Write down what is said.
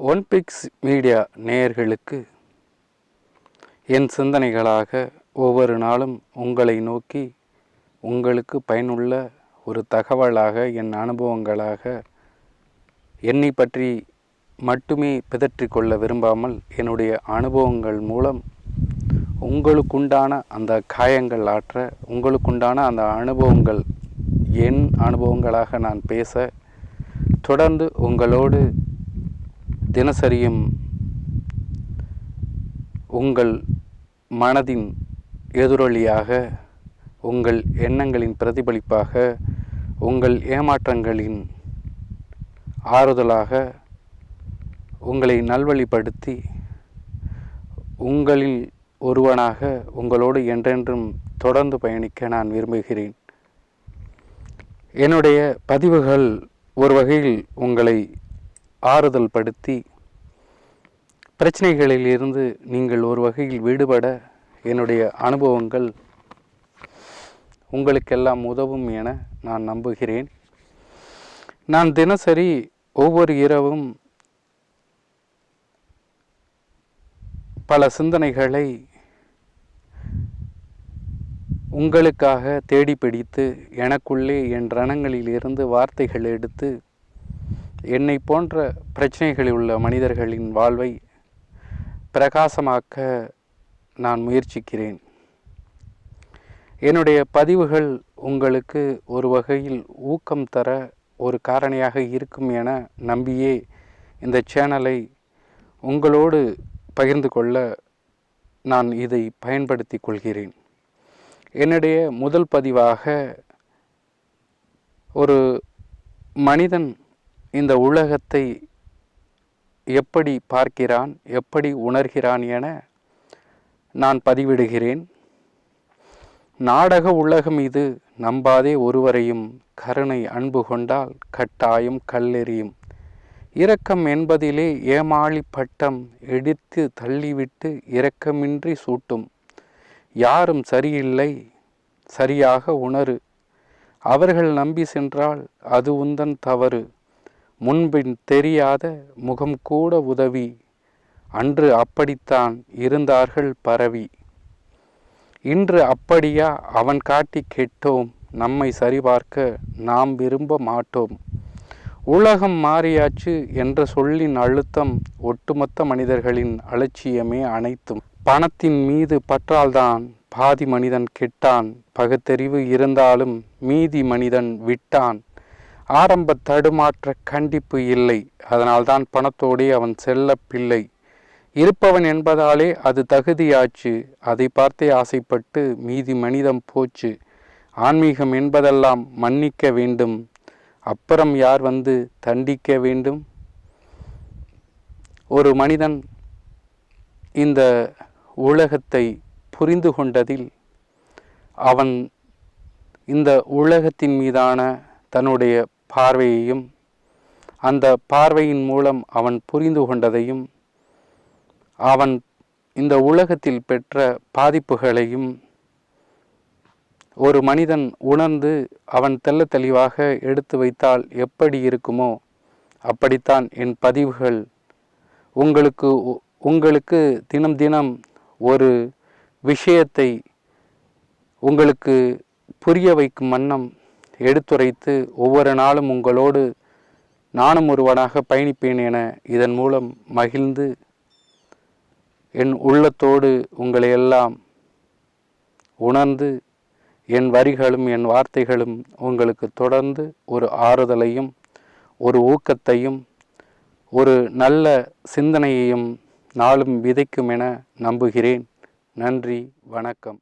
ஒன்பிக்ஸ் media நேயர்களுக்கு என் சிந்தனைகளாக ஒவ்வொரு நாளும் உங்களை நோக்கி உங்களுக்கு பயனுள்ள ஒரு தகவலாக என் அனுபவங்களாக என்னை பற்றி மட்டுமே பிதற்றிக் கொள்ள விரும்பாமல் என்னுடைய அனுபவங்கள் மூலம் உங்களுக்குண்டான அந்த காயங்கள் ஆற்ற உங்களுக்குண்டான அந்த அனுபவங்கள் என் அனுபவங்களாக நான் பேச தொடர்ந்து உங்களோடு தினசரியும் உங்கள் மனதின் எதிரொலியாக உங்கள் எண்ணங்களின் பிரதிபலிப்பாக உங்கள் ஏமாற்றங்களின் ஆறுதலாக உங்களை நல்வழிப்படுத்தி உங்களில் ஒருவனாக உங்களோடு என்றென்றும் தொடர்ந்து பயணிக்க நான் விரும்புகிறேன். என்னுடைய பதிவுகள் ஒரு வகையில் உங்களை ஆறுதல் படுத்தி பிரச்சனைகளில் இருந்து நீங்கள் ஒரு வகையில் விடுபட என்னுடைய அனுபவங்கள் உங்களுக்கெல்லாம் உதவும் என நான் நம்புகிறேன். நான் தினசரி ஒவ்வொரு இரவும் பல சிந்தனைகளை உங்களுக்காக தேடி பிடித்து எனக்குள்ளே என் ரணங்களில் இருந்து வார்த்தைகள் எடுத்து என்னை போன்ற பிரச்சனைகளில் உள்ள மனிதர்களின் வாழ்வை பிரகாசமாக்க நான் முயற்சிக்கிறேன். என்னுடைய பதிவுகள் உங்களுக்கு ஒரு வகையில் ஊக்கம் தர ஒரு காரணியாக இருக்கும் என நம்பியே இந்த சேனலை உங்களோடு பகிர்ந்து கொள்ள நான் இதை பயன்படுத்தி கொள்கிறேன். என்னுடைய முதல் பதிவாக ஒரு மனிதன் இந்த உலகத்தை எப்படி பார்க்கிறான் எப்படி உணர்கிறான் என நான் பதிவிடுகிறேன். நாடக உலகம் இது. நம்பாதே ஒருவரையும் கருணை அன்பு கொண்டால் கட்டாயம் கல்லெறியும். இரக்கம் என்பதிலே ஏமாளி பட்டம் எடுத்து தள்ளிவிட்டு இரக்கமின்றி சூட்டும். யாரும் சரியில்லை சரியாக உணரு. அவர்கள் நம்பி சென்றால் அது உந்தன் தவறு. முன்பின் தெரியாத முகம் கூட உதவி. அன்று அப்படித்தான் இருந்தார்கள் பரவி. இன்று அப்படியா அவன் காட்டி கெட்டோம். நம்மை சரிபார்க்க நாம் விரும்ப மாட்டோம். உலகம் மாறியாச்சு என்ற சொல்லின் அழுத்தம் ஒட்டுமொத்த மனிதர்களின் அலட்சியமே அனைத்தும். பணத்தின் மீது பற்றால்தான் பாதி மனிதன் கெட்டான். பகுத்தறிவு இருந்தாலும் மீதி மனிதன் விட்டான். ஆரம்ப தடுமாற்ற கண்டிப்பு இல்லை. அதனால்தான் பணத்தோடே அவன் செல்ல பிள்ளை. இருப்பவன் என்பதாலே அது தகுதியாச்சு. அதை பார்த்தே ஆசைப்பட்டு மீதி மனிதம் போச்சு. ஆன்மீகம் என்பதெல்லாம் மன்னிக்க வேண்டும். அப்புறம் யார் வந்து தண்டிக்க வேண்டும்? ஒரு மனிதன் இந்த உலகத்தை புரிந்து கொண்டதில் அவன் இந்த உலகத்தின் மீதான தன்னுடைய பார்வையையும் அந்த பார்வையின் மூலம் அவன் புரிந்து கொண்டதையும் அவன் இந்த உலகத்தில் பெற்ற பாதிப்புகளையும் ஒரு மனிதன் உணர்ந்து அவன் தெல்ல தெளிவாக எடுத்து வைத்தால் எப்படி இருக்குமோ அப்படித்தான் என் பதிவுகள். உங்களுக்கு உங்களுக்கு தினம் தினம் ஒரு விஷயத்தை உங்களுக்கு புரிய வைக்கும் வண்ணம் எடுத்துரைத்து ஒவ்வொரு நாளும் உங்களோடு நானும் ஒருவனாக பயணிப்பேன் என இதன் மூலம் மகிழ்ந்து என் உள்ளத்தோடு உங்களை எல்லாம் உணர்ந்து என் வரிகளும் என் வார்த்தைகளும் உங்களுக்கு தொடர்ந்து ஒரு ஆறுதலையும் ஒரு ஊக்கத்தையும் ஒரு நல்ல சிந்தனையையும் நாளும் விதைக்கும் என நம்புகிறேன். நன்றி வணக்கம்.